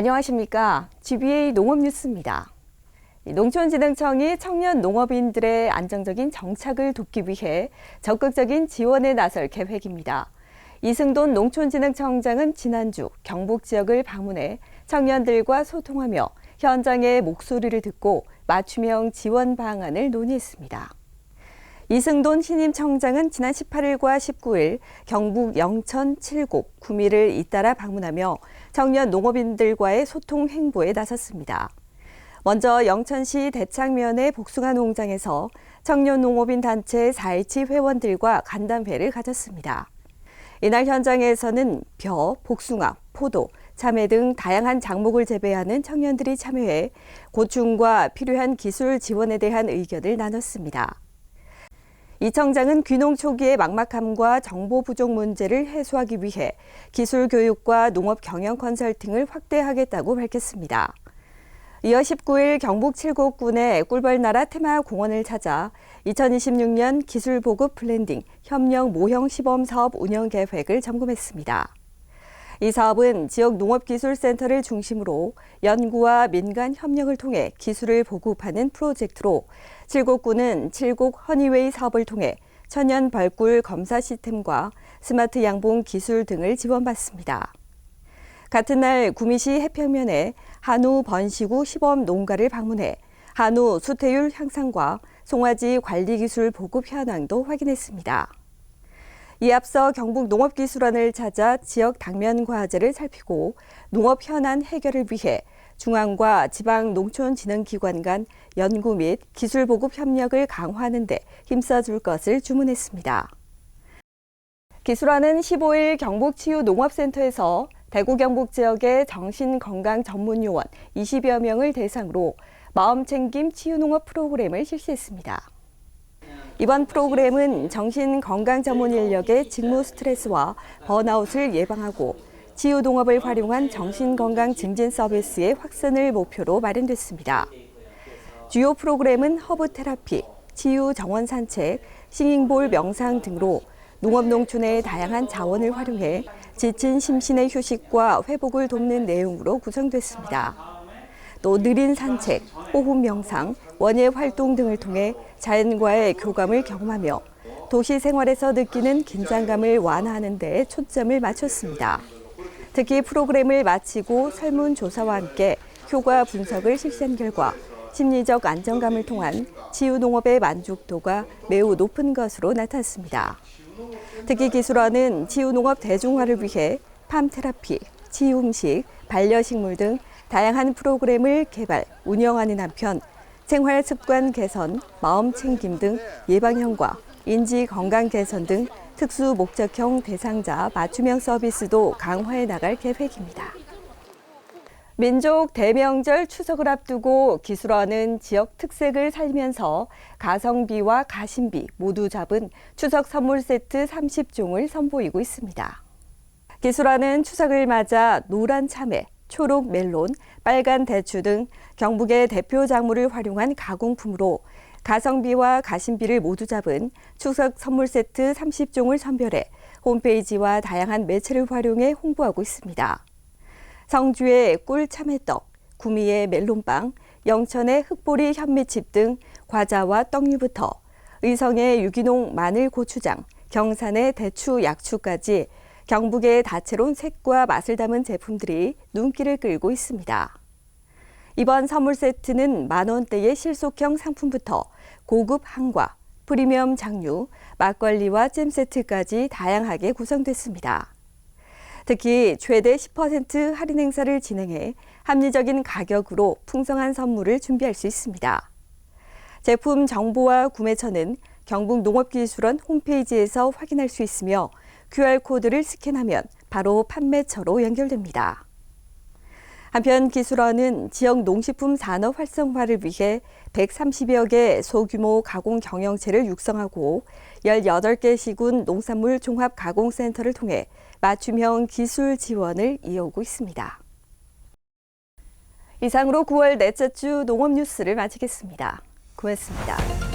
안녕하십니까. GBA 농업뉴스입니다. 이 농촌진흥청이 청년 농업인들의 안정적인 정착을 돕기 위해 적극적인 지원에 나설 계획입니다. 이승돈 농촌진흥청장은 지난주 경북 지역을 방문해 청년들과 소통하며 현장의 목소리를 듣고 맞춤형 지원 방안을 논의했습니다. 이승돈 신임 청장은 지난 18일과 19일 경북 영천, 칠곡, 구미를 잇따라 방문하며 청년 농업인들과의 소통 행보에 나섰습니다. 먼저 영천시 대창면의 복숭아 농장에서 청년 농업인 단체 4.17 회원들과 간담회를 가졌습니다. 이날 현장에서는 벼, 복숭아, 포도, 참외 등 다양한 작목을 재배하는 청년들이 참여해 고충과 필요한 기술 지원에 대한 의견을 나눴습니다. 이 청장은 귀농 초기의 막막함과 정보 부족 문제를 해소하기 위해 기술 교육과 농업 경영 컨설팅을 확대하겠다고 밝혔습니다. 이어 19일 경북 칠곡군의 꿀벌나라 테마 공원을 찾아 2026년 기술 보급 블렌딩 협력 모형 시범 사업 운영 계획을 점검했습니다. 이 사업은 지역 농업기술센터를 중심으로 연구와 민간 협력을 통해 기술을 보급하는 프로젝트로 칠곡군은 칠곡 허니웨이 사업을 통해 천연 벌꿀 검사 시스템과 스마트 양봉 기술 등을 지원받습니다. 같은 날 구미시 해평면에 한우 번시구 시범 농가를 방문해 한우 수태율 향상과 송아지 관리 기술 보급 현황도 확인했습니다. 이 앞서 경북 농업기술원을 찾아 지역 당면 과제를 살피고 농업 현안 해결을 위해 중앙과 지방 농촌진흥기관 간 연구 및 기술 보급 협력을 강화하는 데 힘써줄 것을 주문했습니다. 기술원은 15일 경북치유농업센터에서 대구 경북 지역의 정신건강 전문 요원 20여 명을 대상으로 마음챙김 치유농업 프로그램을 실시했습니다. 이번 프로그램은 정신건강 전문 인력의 직무 스트레스와 번아웃을 예방하고 치유농업을 활용한 정신건강 증진 서비스의 확산을 목표로 마련됐습니다. 주요 프로그램은 허브 테라피, 치유 정원 산책, 싱잉볼 명상 등으로 농업 농촌의 다양한 자원을 활용해 지친 심신의 휴식과 회복을 돕는 내용으로 구성됐습니다. 또 느린 산책, 호흡 명상, 원예 활동 등을 통해 자연과의 교감을 경험하며 도시 생활에서 느끼는 긴장감을 완화하는 데 초점을 맞췄습니다. 특히 프로그램을 마치고 설문조사와 함께 효과 분석을 실시한 결과 심리적 안정감을 통한 치유 농업의 만족도가 매우 높은 것으로 나타났습니다. 특히 기술원은 치유 농업 대중화를 위해 팜 테라피, 치유 음식, 반려식물 등 다양한 프로그램을 개발, 운영하는 한편 생활 습관 개선, 마음 챙김 등 예방형과 인지 건강 개선 등 특수 목적형 대상자 맞춤형 서비스도 강화해 나갈 계획입니다. 민족 대명절 추석을 앞두고 기술원은 지역 특색을 살리면서 가성비와 가심비 모두 잡은 추석 선물 세트 30종을 선보이고 있습니다. 기술원은 추석을 맞아 노란 참외, 초록 멜론, 빨간 대추 등 경북의 대표 작물을 활용한 가공품으로 가성비와 가심비를 모두 잡은 추석 선물 세트 30종을 선별해 홈페이지와 다양한 매체를 활용해 홍보하고 있습니다. 성주의 꿀 참외떡, 구미의 멜론빵, 영천의 흑보리 현미칩 등 과자와 떡류부터 의성의 유기농 마늘 고추장, 경산의 대추 약추까지 경북의 다채로운 색과 맛을 담은 제품들이 눈길을 끌고 있습니다. 이번 선물 세트는 만 원대의 실속형 상품부터 고급 한과, 프리미엄 장류, 막걸리와 잼 세트까지 다양하게 구성됐습니다. 특히 최대 10% 할인 행사를 진행해 합리적인 가격으로 풍성한 선물을 준비할 수 있습니다. 제품 정보와 구매처는 경북농업기술원 홈페이지에서 확인할 수 있으며 QR코드를 스캔하면 바로 판매처로 연결됩니다. 한편 기술원은 지역 농식품 산업 활성화를 위해 130여 개 소규모 가공 경영체를 육성하고 18개 시군 농산물 종합 가공센터를 통해 맞춤형 기술 지원을 이어오고 있습니다. 이상으로 9월 넷째 주 농업 뉴스를 마치겠습니다. 고맙습니다.